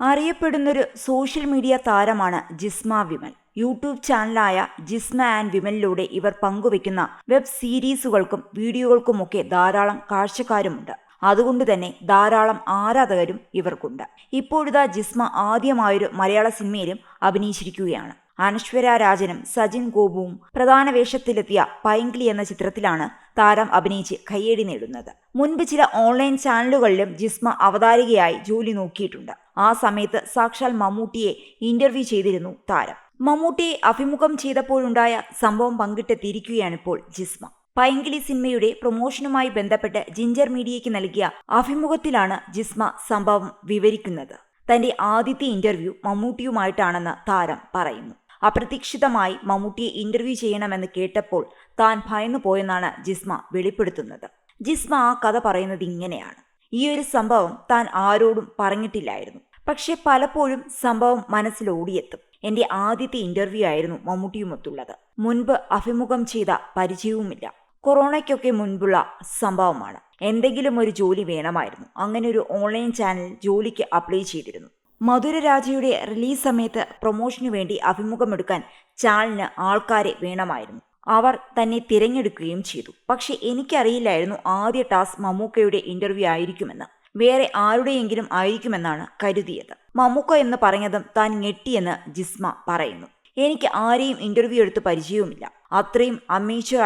അറിയപ്പെടുന്നൊരു social media താരമാണ് Jisma Vimal. YouTube ചാനലായ Jisma and വിമലിലൂടെ ഇവർ പങ്കുവയ്ക്കുന്ന വെബ് സീരീസുകൾക്കും വീഡിയോകൾക്കുമൊക്കെ ധാരാളം കാഴ്ചക്കാരുമുണ്ട്. അതുകൊണ്ട് തന്നെ ധാരാളം ആരാധകരും ഇവർക്കുണ്ട്. ഇപ്പോഴിതാ ജിസ്മ ആദ്യമായൊരു മലയാള സിനിമയിലും അഭിനയിച്ചിരിക്കുകയാണ്. അനശ്വര രാജനും സജിൻ ഗോപുവും പ്രധാന വേഷത്തിലെത്തിയ പൈങ്കിളി എന്ന ചിത്രത്തിലാണ് താരം അഭിനയിച്ച് കയ്യേടി നേടുന്നത്. മുൻപ് ചില ഓൺലൈൻ ചാനലുകളിലും ജിസ്മ അവതാരികയായി ജോലി നോക്കിയിട്ടുണ്ട്. ആ സമയത്ത് സാക്ഷാൽ മമ്മൂട്ടിയെ ഇന്റർവ്യൂ ചെയ്തിരുന്നു താരം. മമ്മൂട്ടിയെ അഭിമുഖം ചെയ്തപ്പോഴുണ്ടായ സംഭവം പങ്കിട്ടെത്തിയിരിക്കുകയാണിപ്പോൾ ജിസ്മ. പൈങ്കിളി സിനിമയുടെ പ്രൊമോഷനുമായി ബന്ധപ്പെട്ട് ജിഞ്ചർ മീഡിയയ്ക്ക് നൽകിയ അഭിമുഖത്തിലാണ് ജിസ്മ സംഭവം വിവരിക്കുന്നത്. തന്റെ ആദ്യത്തെ ഇന്റർവ്യൂ മമ്മൂട്ടിയുമായിട്ടാണെന്ന് താരം പറയുന്നു. അപ്രതീക്ഷിതമായി മമ്മൂട്ടിയെ ഇന്റർവ്യൂ ചെയ്യണമെന്ന് കേട്ടപ്പോൾ താൻ ഭയന്നു പോയെന്നാണ് ജിസ്മ വെളിപ്പെടുത്തുന്നത്. ജിസ്മ ആ കഥ പറയുന്നത് ഇങ്ങനെയാണ്. ഈ ഒരു സംഭവം താൻ ആരോടും പറഞ്ഞിട്ടില്ലായിരുന്നു. പക്ഷെ പലപ്പോഴും സംഭവം മനസ്സിലോടിയെത്തും എന്റെ ആദ്യത്തെ ഇന്റർവ്യൂ ആയിരുന്നു മമ്മൂട്ടിയുമൊത്തുള്ളത്. മുൻപ് അഭിമുഖം ചെയ്ത പരിചയവുമില്ല. കൊറോണയ്ക്കൊക്കെ മുൻപുള്ള സംഭവമാണ്. എന്തെങ്കിലും ഒരു ജോലി വേണമായിരുന്നു. അങ്ങനെ ഒരു ഓൺലൈൻ ചാനൽ ജോലിക്ക് അപ്ലൈ ചെയ്തിരുന്നു. മധുരരാജയുടെ റിലീസ് സമയത്ത് പ്രൊമോഷനു വേണ്ടി അഭിമുഖമെടുക്കാൻ ചാളിന് ആൾക്കാരെ വേണമായിരുന്നു. അവർ തന്നെ തിരഞ്ഞെടുക്കുകയും ചെയ്തു. പക്ഷെ എനിക്കറിയില്ലായിരുന്നു ആദ്യ ടാസ്ക് മമ്മൂക്കയുടെ ഇന്റർവ്യൂ ആയിരിക്കുമെന്ന്. വേറെ ആരുടെയെങ്കിലും ആയിരിക്കുമെന്നാണ് കരുതിയത്. മമ്മൂക്ക എന്ന് പറഞ്ഞതും താൻ ഞെട്ടിയെന്ന് ജിസ്മ പറയുന്നു. എനിക്ക് ആരെയും ഇന്റർവ്യൂ എടുത്ത് പരിചയവുമില്ല. അത്രയും അമേച്ചർ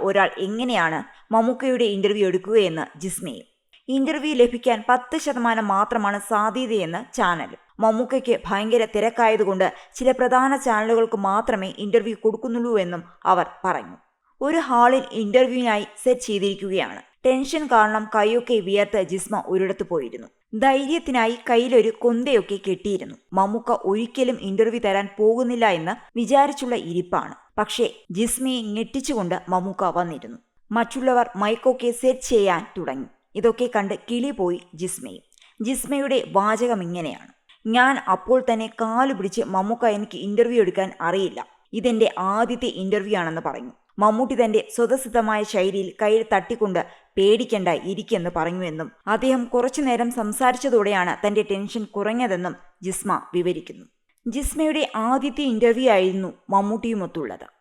ഒരാൾ എങ്ങനെയാണ് മമ്മൂക്കയുടെ ഇന്റർവ്യൂ എടുക്കുകയെന്ന് ജിസ്മയും. ഇന്റർവ്യൂ ലഭിക്കാൻ പത്ത് ശതമാനം മാത്രമാണ് സാധ്യതയെന്ന് ചാനൽ. മമ്മൂക്കയ്ക്ക് ഭയങ്കര തിരക്കായതുകൊണ്ട് ചില പ്രധാന ചാനലുകൾക്ക് മാത്രമേ ഇന്റർവ്യൂ കൊടുക്കുന്നുള്ളൂ എന്നും അവർ പറഞ്ഞു. ഒരു ഹാളിൽ ഇന്റർവ്യൂവിനായി സെറ്റ് ചെയ്തിരിക്കുകയാണ്. ടെൻഷൻ കാരണം കൈയൊക്കെ വിയർത്ത് ജിസ്മ ഒരിടത്ത് പോയിരുന്നു. ധൈര്യത്തിനായി കയ്യിലൊരു കൊന്തയൊക്കെ കെട്ടിയിരുന്നു. മമ്മൂക്ക ഒരിക്കലും ഇന്റർവ്യൂ തരാൻ പോകുന്നില്ല എന്ന് വിചാരിച്ചുള്ള ഇരിപ്പാണ്. പക്ഷേ ജിസ്മയെ ഞെട്ടിച്ചുകൊണ്ട് മമ്മൂക്ക വന്നിരുന്നു. മറ്റുള്ളവർ മൈക്കൊക്കെ സെറ്റ് ചെയ്യാൻ തുടങ്ങി. ഇതൊക്കെ കണ്ട് കിളി പോയി ജിസ്മയും. ജിസ്മയുടെ വാചകം ഇങ്ങനെയാണ്. ഞാൻ അപ്പോൾ തന്നെ കാലു പിടിച്ച് മമ്മൂക്ക എനിക്ക് ഇന്റർവ്യൂ എടുക്കാൻ അറിയില്ല. ഇതെന്റെ ആദ്യത്തെ ഇന്റർവ്യൂ ആണെന്ന് പറഞ്ഞു. മമ്മൂട്ടി തന്റെ സ്വതസിദ്ധമായ ശൈലിയിൽ കയ്യിൽ തട്ടിക്കൊണ്ട് പേടിക്കണ്ട ഇരിക്കെന്ന് പറഞ്ഞുവെന്നും അദ്ദേഹം കുറച്ചു നേരം സംസാരിച്ചതോടെയാണ് തന്റെ ടെൻഷൻ കുറഞ്ഞതെന്നും ജിസ്മ വിവരിക്കുന്നു. ജിസ്മയുടെ ആദ്യത്തെ ഇന്റർവ്യൂ ആയിരുന്നു മമ്മൂട്ടിയുമൊത്തുള്ളത്.